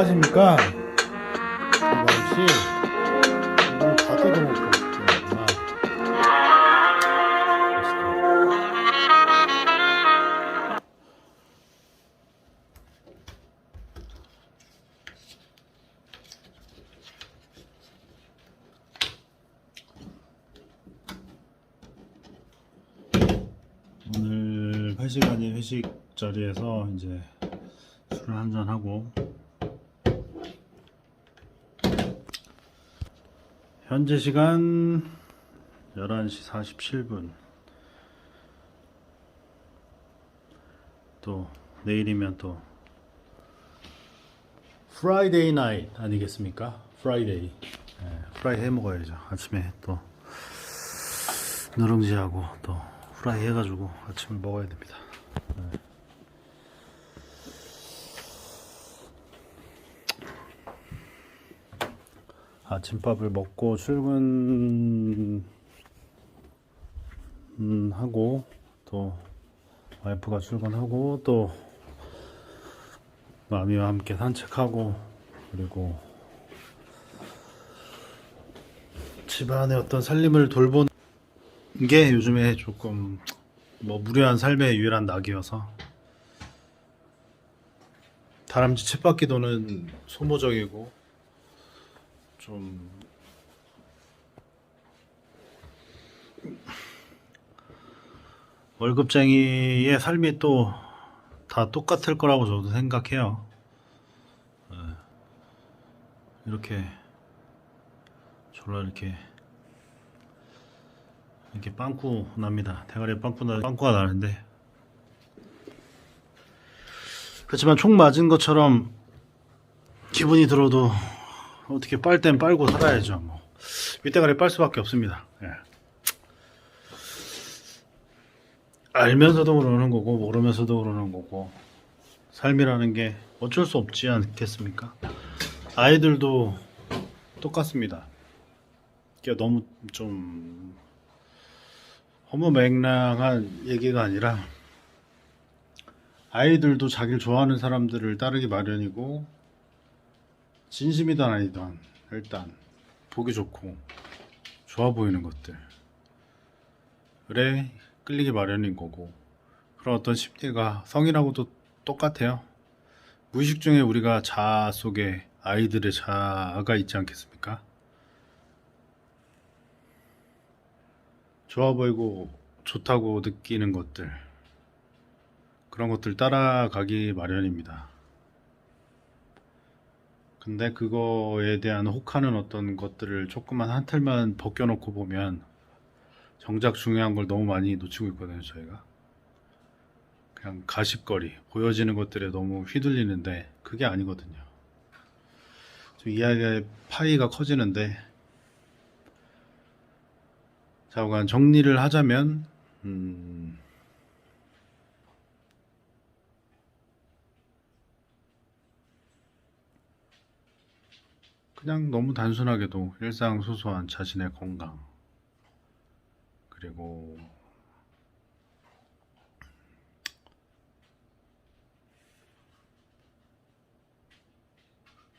좋아하십니까? 이거 씨 이거 다 뜯어먹고. 오늘 회식 아닌 회식 자리에서 이제 술을 한잔 하고 현재 시간 11시 47분. 또 내일이면 또 프라이데이 나잇 아니겠습니까? 프라이데이 네, 프라이 해 먹어야죠. 아침에 또 누룽지하고 또 프라이 해가지고 아침을 먹어야 됩니다 아침밥을 먹고 출근 음, 하고 또 와이프가 출근하고 또 마미와 함께 산책하고 그리고 집안의 어떤 살림을 돌보는 게 요즘에 조금 뭐 무료한 삶의 유일한 낙이어서 다람쥐 쳇바퀴 도는 소모적이고 좀 월급쟁이의 삶이 또 다 똑같을 거라고 저도 생각해요. 예. 이렇게 졸라 이렇게 이렇게 빵꾸 납니다. 대가리에 빵꾸 나 빵꾸가 나는데 그렇지만 총 맞은 것처럼 기분이 들어도 어떻게 빨 땐 빨고 살아야죠. 뭐 윗대가리 빨 수밖에 없습니다. 예. 알면서도 그러는 거고 모르면서도 그러는 거고 삶이라는 게 어쩔 수 없지 않겠습니까? 아이들도 똑같습니다. 이게 너무 좀 허무맹랑한 얘기가 아니라 아이들도 자기를 좋아하는 사람들을 따르기 마련이고 진심이든 아니든 일단 보기 좋고 좋아 보이는 것들 그래 끌리기 마련인 거고 그런 어떤 심리가 성이라고도 똑같아요. 무의식 중에 우리가 자아 속에 아이들의 자아가 있지 않겠습니까? 좋아 보이고 좋다고 느끼는 것들 그런 것들 따라가기 마련입니다 근데 그거에 대한 혹하는 어떤 것들을 조금만 한 털만 벗겨놓고 보면 정작 중요한 걸 너무 많이 놓치고 있거든요, 저희가. 그냥 가십거리, 보여지는 것들에 너무 휘둘리는데 그게 아니거든요. 좀 이야기의 파이가 커지는데 자오간 정리를 하자면 음, 그냥 너무 단순하게도 일상 소소한 자신의 건강 그리고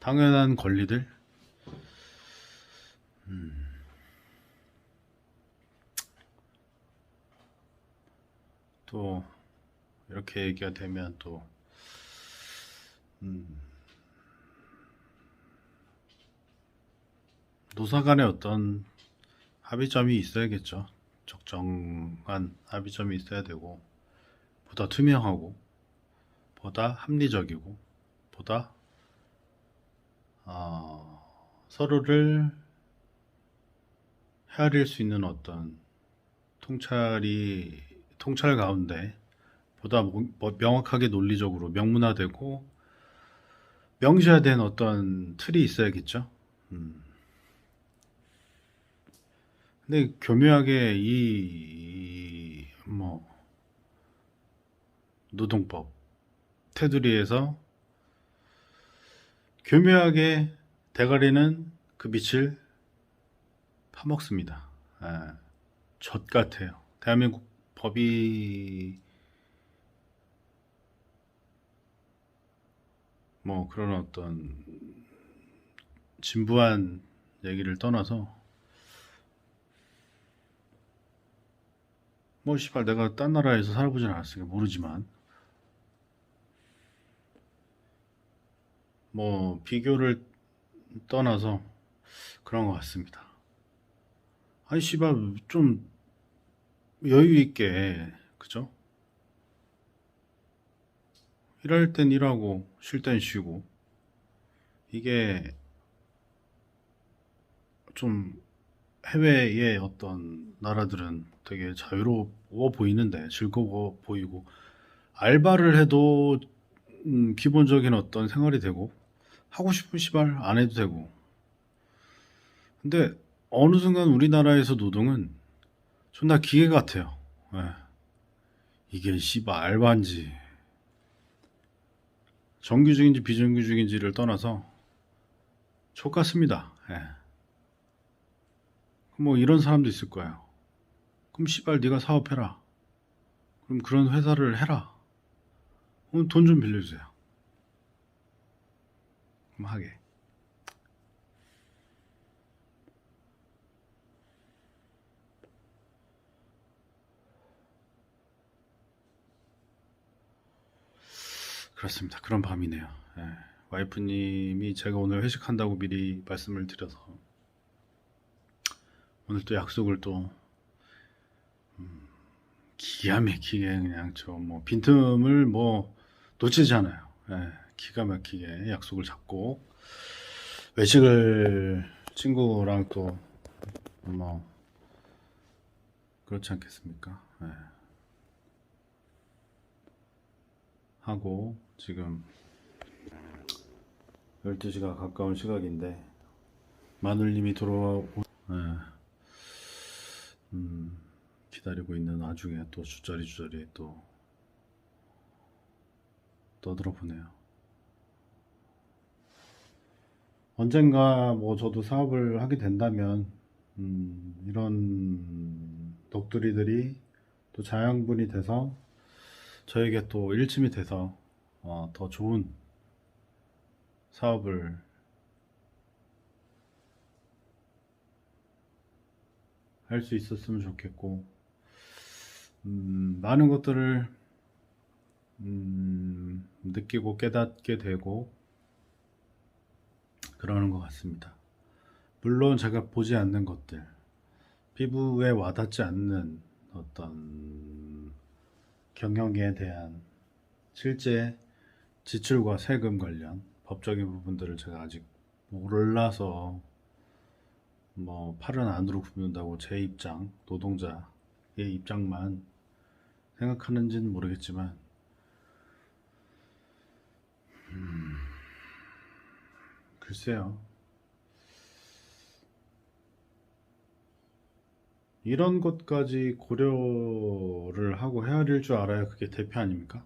당연한 권리들 음. 또 이렇게 얘기가 되면 또 음. 노사 간의 어떤 합의점이 있어야겠죠. 적정한 합의점이 있어야 되고, 보다 투명하고, 보다 합리적이고, 보다 어, 서로를 헤아릴 수 있는 어떤 통찰이 통찰 가운데 보다 mo- 뭐 명확하게 논리적으로 명문화되고 명시화된 어떤 틀이 있어야겠죠. 음. 근데 교묘하게 이, 뭐, 노동법, 테두리에서 교묘하게 대가리는 그 빛을 파먹습니다. 예, 젖 같아요. 대한민국 법이 뭐 그런 어떤 진부한 얘기를 떠나서 뭐 씨발 내가 딴 나라에서 살아보진 않았으니까 모르지만 뭐 비교를 떠나서 그런 것 같습니다. 아니 씨발 좀 여유 있게 그죠? 일할 땐 일하고 쉴 땐 쉬고 이게 좀 해외의 어떤 나라들은 되게 자유로워 보이는데 즐거워 보이고 알바를 해도 음, 기본적인 어떤 생활이 되고 하고 싶은 시발 안 해도 되고 근데 어느 순간 우리나라에서 노동은 존나 기계 같아요. 예. 이게 씨발 알바인지 정규직인지 비정규직인지를 떠나서 족같습니다. 예. 뭐 이런 사람도 있을 거예요. 그럼 씨발 네가 사업해라. 그럼 그런 회사를 해라. 그럼 돈 좀 빌려주세요. 그럼 하게. 그렇습니다. 그런 밤이네요. 예. 와이프님이 제가 오늘 회식한다고 미리 말씀을 드려서 오늘 또 약속을 또 음, 기가 막히게 그냥 저 뭐 빈틈을 뭐 놓치지 않아요. 예, 기가 막히게 약속을 잡고 외식을 친구랑 또 뭐 그렇지 않겠습니까? 예. 하고 지금 12시가 가까운 시각인데 마눌님이 돌아오 예. 음, 기다리고 있는 와중에 또 주저리 주저리 또 떠들어 보네요. 언젠가 뭐 저도 사업을 하게 된다면 음, 이런 독두리들이 또 자양분이 돼서 저에게 또 일침이 돼서 어, 더 좋은 사업을 할 수 있었으면 좋겠고 음, 많은 것들을 음, 느끼고 깨닫게 되고 그러는 것 같습니다. 물론 제가 보지 않는 것들, 피부에 와닿지 않는 어떤 경영에 대한 실제 지출과 세금 관련 법적인 부분들을 제가 아직 몰라서 뭐 팔은 안으로 굽는다고 제 입장, 노동자의 입장만 생각하는지는 모르겠지만 음, 글쎄요. 이런 것까지 고려를 하고 헤아릴 줄 알아야 그게 대표 아닙니까?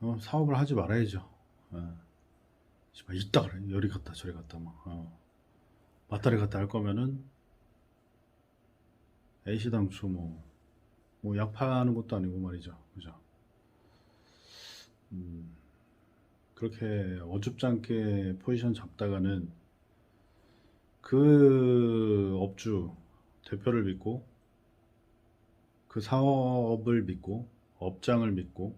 어, 사업을 하지 말아야죠. 어. 이따 그래. 열이 갔다 저리 갔다 막. 어. 맞다리 갔다 할 거면은 A시당초 뭐, 뭐 약 파는 것도 아니고 말이죠. 그죠? 음, 그렇게 어줍지 않게 포지션 잡다가는 그 업주 대표를 믿고 그 사업을 믿고 업장을 믿고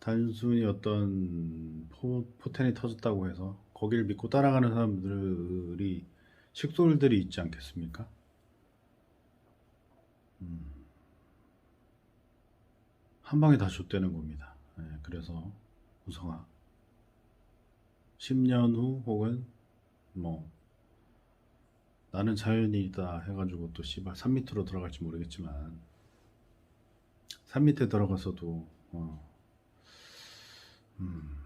단순히 어떤 포, 포텐이 터졌다고 해서 거기를 믿고 따라가는 사람들이 식솔들이 있지 않겠습니까? 음, 한 방에 다 줬다는 겁니다. 예, 그래서 우성아 10년 후 혹은 뭐 나는 자연이다 해가지고 또 씨발 산 밑으로 들어갈지 모르겠지만 산 밑에 들어가서도 어, 음,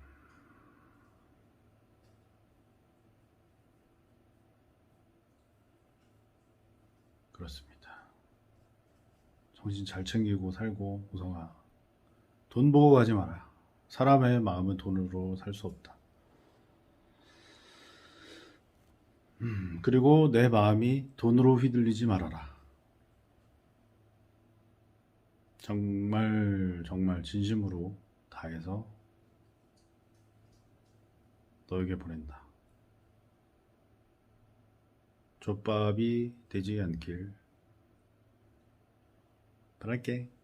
그렇습니다. 정신 잘 챙기고 살고 우성아 돈 보고 가지 마라. 사람의 마음은 돈으로 살 수 없다. 음, 그리고 내 마음이 돈으로 휘둘리지 말아라. 정말 정말 진심으로 다해서 너에게 보낸다. 족밥이 되지 않길 바랄게.